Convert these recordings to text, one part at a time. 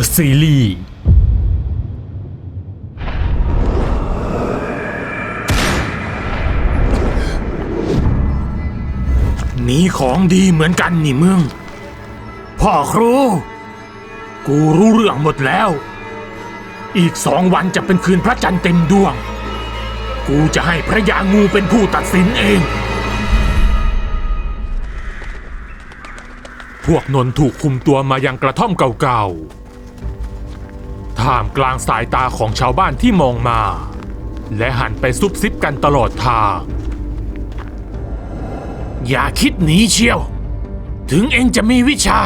The Series มีของดีเหมือนกันนี่มึง พ่อครู กูรู้เรื่องหมดแล้ว อีกสองวันจะเป็นคืนพระจันทร์เต็มดวง กูจะให้พระยางูเป็นผู้ตัดสินเอง พวกนนท์ถูกคุมตัวมายังกระท่อมเก่าๆ ท่ามกลางสายตาของชาวบ้านที่มองมา และหันไปซุบซิบกันตลอดทาง อย่าคิดหนีเชียว ถึงเองจะมีวิชา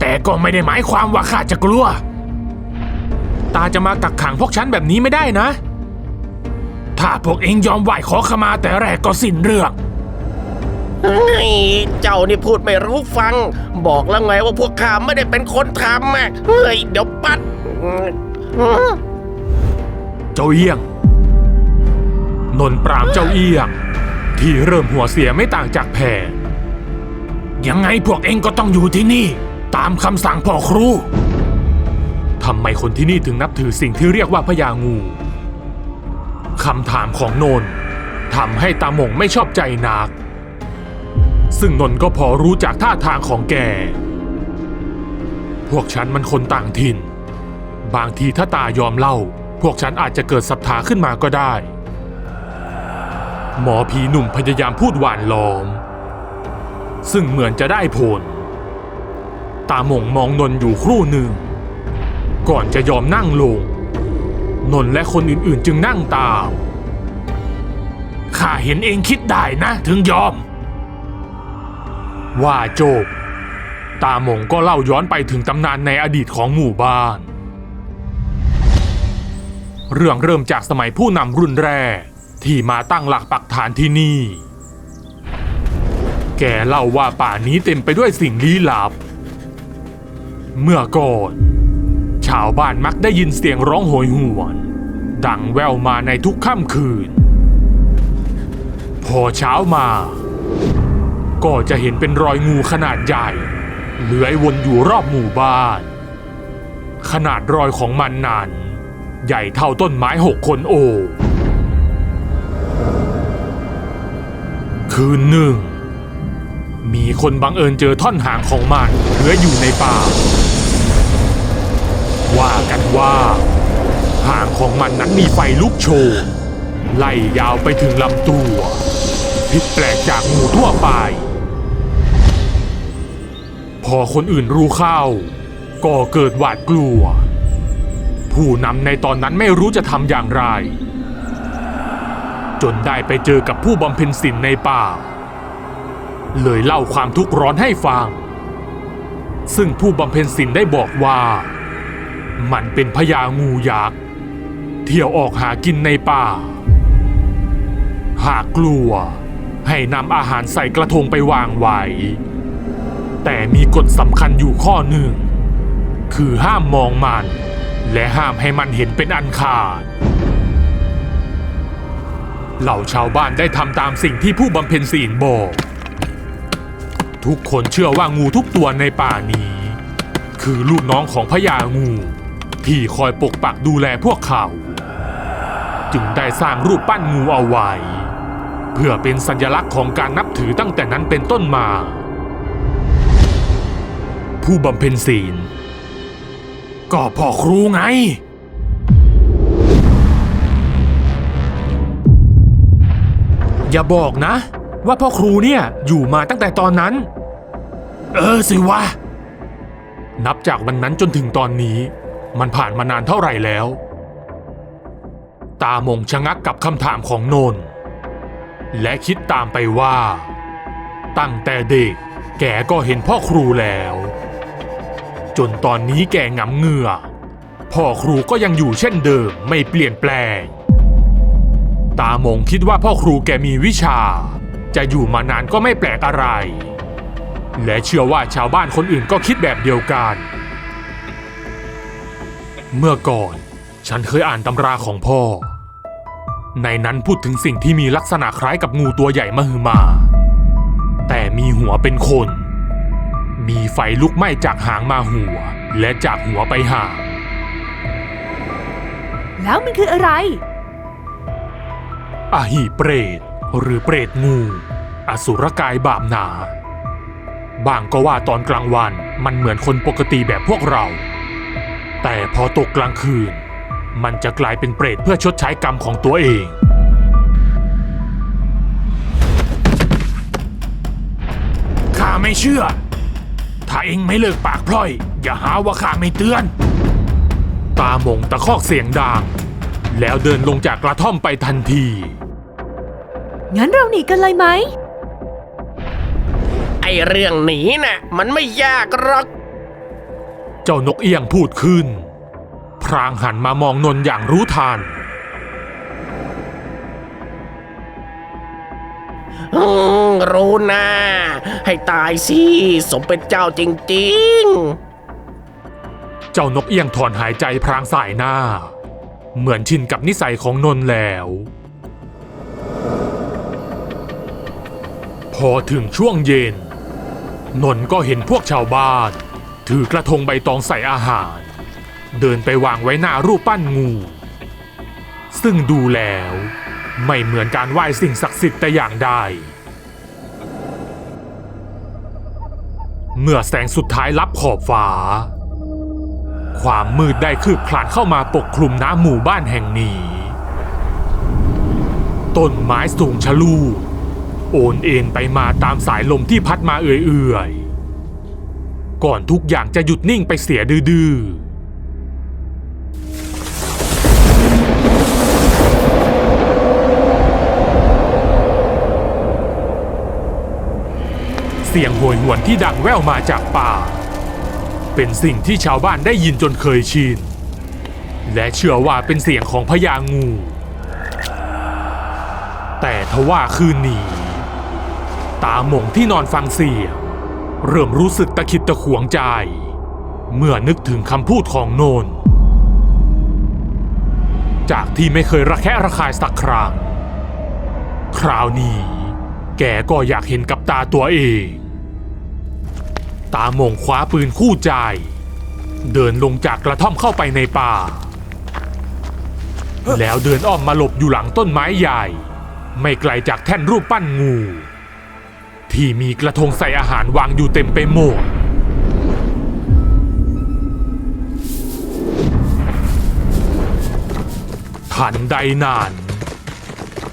แต่ก็ไม่ได้หมายความว่าข้าจะกลัว ตาจะมากักขังพวกฉันแบบนี้ไม่ได้นะ ถ้าพวกเองยอมไหวขอขมาแต่แรกก็สิ้นเรื่องเฮ้ยเจ้านี่พูดไม่รู้ฟัง บอกแล้วไงว่าพวกข้าไม่ได้เป็นคนทำอะเฮ้ยเดี๋ยวปัด เจ้าเอี้ยง นนท์ปรามเจ้าเอี้ยง ที่เริ่มหัวเสียไม่ต่างจากแพรยังไงพวกเองก็ต้องอยู่ที่นี่ ตามคำสั่งพ่อครูทำไมคนที่นี่ถึงนับถือสิ่งที่เรียกว่าพญางูคำถามของนนทำให้ตาหมงไม่ชอบใจนัก ซึ่งนนก็พอรู้จากท่าทางของแก พวกฉันมันคนต่างถิ่น บางทีถ้าตายอมเล่า พวกฉันอาจจะเกิดศรัทธาขึ้นมาก็ได้ หมอผีหนุ่มพยายามพูดหวานล้อม ซึ่งเหมือนจะได้ผล ตาหมงมองนนท์อยู่ครู่หนึ่ง ก่อนจะยอมนั่งลง นนท์และคนอื่นๆจึงนั่งตามข้าเห็นเองคิดได้นะถึงยอม ว่าจบตาหมงก็เล่าย้อนไปถึงตำนานในอดีตของหมู่บ้าน เรื่องเริ่มจากสมัยผู้นำรุ่นแรก ที่มาตั้งหลักปักฐานที่นี่ แกเล่าว่าป่านี้เต็มไปด้วยสิ่งลี้ลับ เมื่อก่อนชาวบ้านมักได้ยินเสียงร้องโหยหวน ดังแว่วมาในทุกค่ำคืน พอเช้ามา ก็จะเห็นเป็นรอยงูขนาดใหญ่ เลื้อยวนอยู่รอบหมู่บ้าน ขนาดรอยของมันนั้น ใหญ่เท่าต้นไม้หกคนโอบ คืนหนึ่ง มีคนบังเอิญเจอท่อนหางของมันเลื้อยอยู่ในป่า ว่ากันว่า หางของมันนั้นมีไฟลุกโชนไล่ยาวไปถึงลำตัว ผิดแปลกจากงูทั่วไป พอคนอื่นรู้เข้า ก็เกิดหวาดกลัว ผู้นำในตอนนั้นไม่รู้จะทำอย่างไร จนได้ไปเจอกับผู้บำเพ็ญศีลในป่า เลยเล่าความทุกข์ร้อนให้ฟัง ซึ่งผู้บำเพ็ญศีลได้บอกว่า มันเป็นพญางูยักษ์เที่ยวออกหากินในป่า หากกลัวให้นำอาหารใส่กระทงไปวางไว้ แต่มีกฎสำคัญอยู่ข้อหนึ่ง คือห้ามมองมัน และห้ามให้มันเห็นเป็นอันขาด เหล่าชาวบ้านได้ทำตามสิ่งที่ผู้บำเพ็ญศีลบอก ทุกคนเชื่อว่างูทุกตัวในป่านี้ คือลูกน้องของพญางู ที่คอยปกปักดูแลพวกเขา จึงได้สร้างรูปปั้นงูเอาไว้ เพื่อเป็นสัญลักษณ์ของการนับถือตั้งแต่นั้นเป็นต้นมา ผู้บำเพ็ญศีล ก็พ่อครูไง อย่าบอกนะ ว่าพ่อครูเนี่ยอยู่มาตั้งแต่ตอนนั้น เออสิวะ นับจากวันนั้นจนถึงตอนนี้ มันผ่านมานานเท่าไหร่แล้ว ตามงชะงักกับคำถามของนน และคิดตามไปว่า ตั้งแต่เด็กแกก็เห็นพ่อครูแล้ว จนตอนนี้แกหงำเหงื่อ พ่อครูก็ยังอยู่เช่นเดิมไม่เปลี่ยนแปลง ตามงคิดว่าพ่อครูแกมีวิชา จะอยู่มานานก็ไม่แปลกอะไร และเชื่อว่าชาวบ้านคนอื่นก็คิดแบบเดียวกัน เมื่อก่อนฉันเคยอ่านตำราของพ่อ ในนั้นพูดถึงสิ่งที่มีลักษณะคล้ายกับงูตัวใหญ่มหึมา แต่มีหัวเป็นคน มีไฟลุกไหม้จากหางมาหัว และจากหัวไปหางแล้วมันคืออะไรอาหีเปรต หรือเปรตงู อสุรกายบาปหนา บางก็ว่าตอนกลางวันมันเหมือนคนปกติแบบพวกเรา แต่พอตกกลางคืน มันจะกลายเป็นเปรตเพื่อชดใช้กรรมของตัวเองข้าไม่เชื่อ ถ้าเองไม่เลิกปากพร่อย อย่าหาว่าข้าไม่เตือน ตาหมงตะคอกเสียงดังแล้วเดินลงจากกระท่อมไปทันที งั้นเราหนีกันเลยไหม ไอเรื่องหนีน่ะมันไม่ยากหรอก เจ้านกเอี้ยงพูดขึ้น พรางหันมามองนนท์อย่างรู้ทัน รู้นะ ให้ตายสิ สมเป็นเจ้าจริงๆ เจ้านกเอี้ยงถอนหายใจพรางสายหน้า เหมือนชินกับนิสัยของนนท์แล้ว พอถึงช่วงเย็น นนท์ก็เห็นพวกชาวบ้าน ถือกระทงใบตองใส่อาหาร เดินไปวางไว้หน้ารูปปั้นงู ซึ่งดูแล้ว ไม่เหมือนการไหว้สิ่งศักดิ์สิทธิ์แต่อย่างใด เมื่อแสงสุดท้ายลับขอบฟ้า ความมืดได้คืบคลานเข้ามาปกคลุมน้ำหมู่บ้านแห่งนี้ ต้นไม้สูงชะลูดโอนเอ็นไปมาตามสายลมที่พัดมาเอื่อยๆ ก่อนทุกอย่างจะหยุดนิ่งไปเสียดื้อๆ สียงโหยหวนที่ดังแว่วมาจากป่า เป็นสิ่งที่ชาวบ้านได้ยินจนเคยชิน และเชื่อว่าเป็นเสียงของพญางู แต่ทว่าคืนนี้ ตาหมงที่นอนฟังเสียง เริ่มรู้สึกตะขิดตะขวงใจ เมื่อนึกถึงคำพูดของโนน จากที่ไม่เคยระแคะระคายสักครั้ง คราวนี้แกก็อยากเห็นกับตาตัวเอง ตาหมงคว้าปืนคู่ใจ เดินลงจากกระท่อมเข้าไปในป่า แล้วเดินอ้อมมาหลบอยู่หลังต้นไม้ใหญ่ ไม่ไกลจากแท่นรูปปั้นงู ที่มีกระทงใส่อาหารวางอยู่เต็มไปหมดทันใดนาน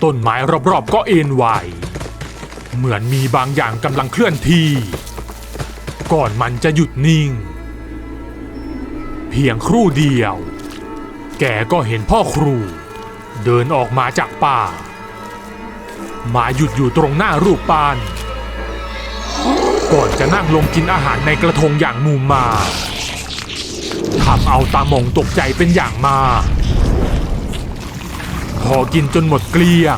ต้นไม้รอบๆก็เอ็นไหว เหมือนมีบางอย่างกำลังเคลื่อนที่ ก่อนมันจะหยุดนิ่ง เพียงครู่เดียว แกก็เห็นพ่อครู เดินออกมาจากป่า มาหยุดอยู่ตรงหน้ารูปปั้นก่อนจะนั่งลงกินอาหารในกระทงอย่างมูมาทำเอาตาหมงตกใจเป็นอย่างมากพอกินจนหมดเกลี้ยง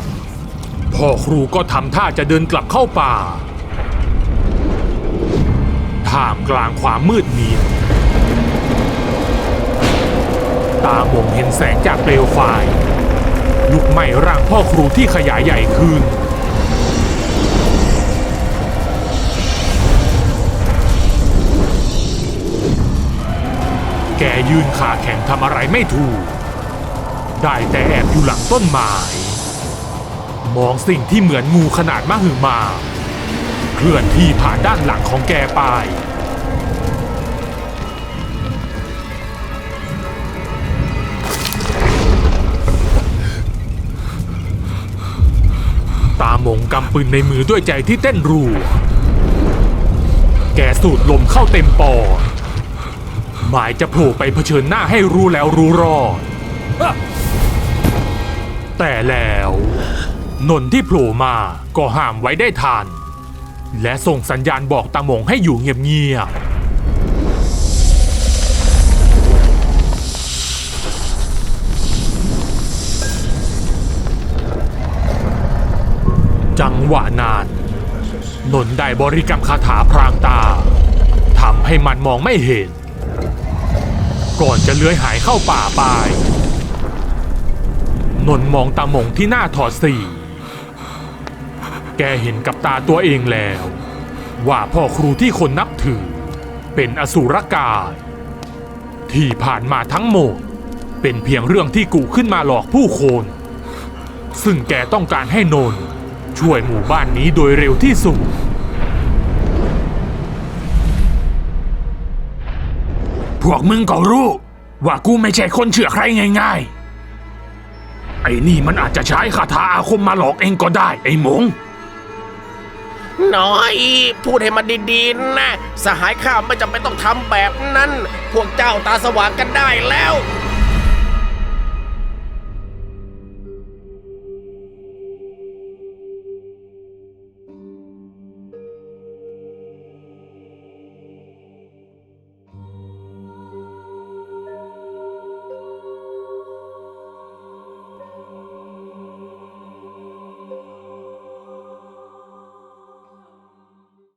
พ่อครูก็ทำท่าจะเดินกลับเข้าป่า ท่ามกลางความมืดมิดตาหมงเห็นแสงจากเปลวไฟลุกไหม้ร่างพ่อครูที่ขยายใหญ่ขึ้น แกยืนขาแข็งทำอะไรไม่ถูก ได้แต่แอบอยู่หลังต้นไม้มองสิ่งที่เหมือนงูขนาดมหึมา เคลื่อนที่ผ่านด้านหลังของแกไป ตามงกำปืนในมือด้วยใจที่เต้นรัว แกสูดลมเข้าเต็มปอดหมายจะโผล่ไปเผชิญหน้าให้รู้แล้วรู้รอด แต่แล้ว นนที่โผล่มาก็ห้ามไว้ได้ทัน และส่งสัญญาณบอกตาหมงให้อยู่เงียบๆจังหวะนั้นนนได้บริกรรมคาถาพรางตาทำให้มันมองไม่เห็น ก่อนจะเลื้อยหายเข้าป่าไปนนมองตาหมงที่หน้าถอดสี แกเห็นกับตาตัวเองแล้ว ว่าพ่อครูที่คนนับถือ เป็นอสุรกาย ที่ผ่านมาทั้งหมด เป็นเพียงเรื่องที่กูขึ้นมาหลอกผู้คน ซึ่งแกต้องการให้นนท์ช่วยหมู่บ้านนี้โดยเร็วที่สุดพวกมึงก็รู้ ว่ากูไม่ใช่คนเชื่อใครง่ายๆ ไอ้นี่มันอาจจะใช้คาถาอาคมมาหลอกเองก็ได้ไอ้หมง น้อย พูดให้มันดีๆนะ สหายข้าไม่จำเป็นต้องทำแบบนั้น พวกเจ้าตาสว่างกันได้แล้ว